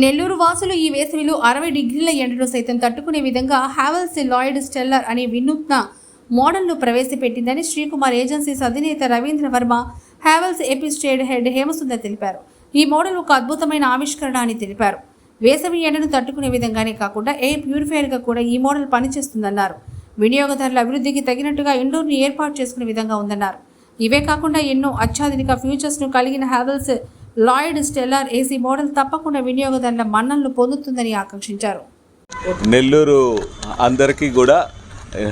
నెల్లూరు వాసులు ఈ వేసవిలో అరవై డిగ్రీల ఎండను సైతం తట్టుకునే విధంగా హావెల్స్ లాయిడ్ స్టెల్లర్ అనే వినూత్న మోడల్ను ప్రవేశపెట్టిందని శ్రీకుమార్ ఏజెన్సీస్ అధినేత Ravindra Varma Havells AP state head Hemasundar తెలిపారు. ఈ మోడల్ ఒక అద్భుతమైన ఆవిష్కరణ అని తెలిపారు. వేసవి ఎండను తట్టుకునే విధంగానే కాకుండా ఎయిర్ ప్యూరిఫైయర్గా కూడా ఈ మోడల్ పనిచేస్తుందన్నారు. వినియోగదారుల అభివృద్ధికి తగినట్టుగా ఇండోర్ని ఏర్పాటు చేసుకునే విధంగా ఉందన్నారు. ఇవే కాకుండా ఎన్నో అత్యాధునిక ఫ్యూచర్స్ను కలిగిన Havells Lloyd Stellar AC model తప్పకుండా వినియోగదారుల మన్ననలు పొందుతుందని ఆకాంక్షించారు. నెల్లూరు అందరికీ కూడా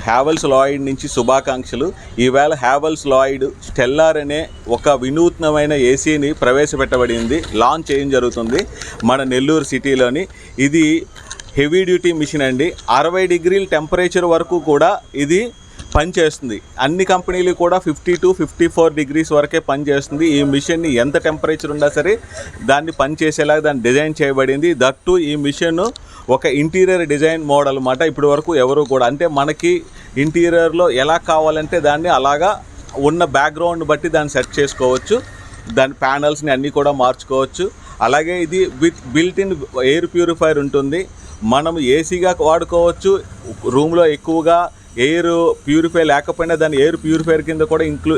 హ్యావెల్స్ లాయిడ్ నుంచి శుభాకాంక్షలు. ఈవేళ హ్యావెల్స్ లాయిడ్ స్టెల్లార్ అనే ఒక వినూత్నమైన ఏసీని ప్రవేశపెట్టబడింది. లాంచ్ చేయడం జరుగుతుంది? మన నెల్లూరు సిటీలోని. ఇది హెవీ డ్యూటీ మిషన్ అండి. అరవై డిగ్రీల టెంపరేచర్ వరకు కూడా ఇది పనిచేస్తుంది. అన్ని కంపెనీలు కూడా fifty to fifty four degrees వరకే పనిచేస్తుంది. ఈ మిషన్ని ఎంత టెంపరేచర్ ఉన్నా సరే దాన్ని పనిచేసేలాగా దాన్ని డిజైన్ చేయబడింది. దట్టు ఈ మిషన్ ఒక ఇంటీరియర్ డిజైన్ మోడల్ అన్నమాట. ఇప్పటి వరకు ఎవరు కూడా అంటే మనకి ఇంటీరియర్లో ఎలా కావాలంటే దాన్ని అలాగా ఉన్న బ్యాక్గ్రౌండ్ బట్టి దాన్ని సెట్ చేసుకోవచ్చు. దాని ప్యానల్స్ని అన్నీ కూడా మార్చుకోవచ్చు. అలాగే ఇది with built in air purifier ఉంటుంది. మనం ఏసీగా వాడుకోవచ్చు. రూమ్లో ఎక్కువగా ఎయిర్ ప్యూరిఫై లేకపోయినా దాన్ని ఎయిర్ ప్యూరిఫైర్ కింద కూడా ఇంక్లూ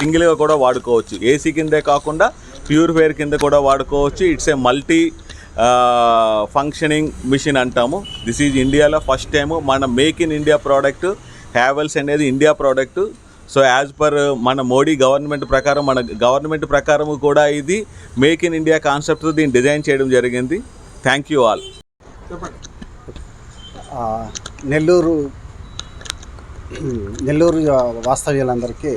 సింగిల్గా కూడా వాడుకోవచ్చు. ఏసీ కిందే కాకుండా ప్యూరిఫైర్ కింద కూడా వాడుకోవచ్చు. It's a multi functioning machine అంటాము. దిస్ ఈజ్ ఇండియాలో ఫస్ట్ టైము. మన make in India product Havells అనేది India product. So as per మన మోడీ గవర్నమెంట్ ప్రకారం మన గవర్నమెంట్ ప్రకారం కూడా ఇది మేక్ ఇన్ ఇండియా కాన్సెప్ట్తో దీన్ని డిజైన్ చేయడం జరిగింది. Thank you all. Nellore Nellore వాస్తవ్యులందరికీ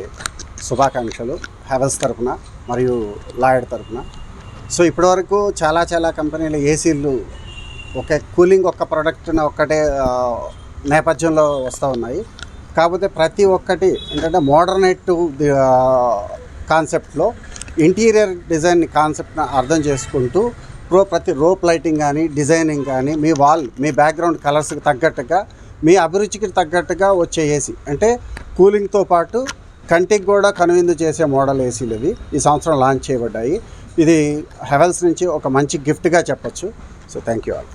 శుభాకాంక్షలు. హ్యావెల్స్ తరపున మరియు లాయర్ తరపున. సో ఇప్పటివరకు చాలా చాలా కంపెనీలు ఏసీలు ఒక కూలింగ్ ఒక్క ప్రోడక్ట్ ఒక్కటే నేపథ్యంలో వస్తూ ఉన్నాయి. కాకపోతే ప్రతి ఒక్కటి ఏంటంటే మోడర్నెట్ కాన్సెప్ట్లో ఇంటీరియర్ డిజైన్ కాన్సెప్ట్ని అర్థం చేసుకుంటూ ప్రో ప్రతి రోప్ లైటింగ్ కానీ డిజైనింగ్ కానీ మీ వాల్ మీ బ్యాక్గ్రౌండ్ కలర్స్కి తగ్గట్టుగా మీ అభిరుచికి తగ్గట్టుగా వచ్చే ఏసీ అంటే కూలింగ్తో పాటు కంటికి కూడా కనువిందు చేసే మోడల్ ఏసీలు ఇవి. ఈ సంవత్సరం లాంచ్ చేయబడ్డాయి. ఇది హెవెల్స్ నుంచి ఒక మంచి గిఫ్ట్గా చెప్పొచ్చు. సో థ్యాంక్ యూ ఆల్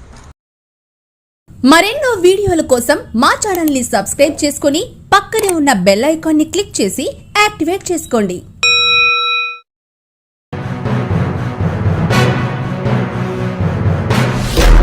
మరెన్నో వీడియోల కోసం మా ఛానల్ని సబ్స్క్రైబ్ చేసుకుని పక్కనే ఉన్న బెల్ ఐకాన్ని క్లిక్ చేసి యాక్టివేట్ చేసుకోండి.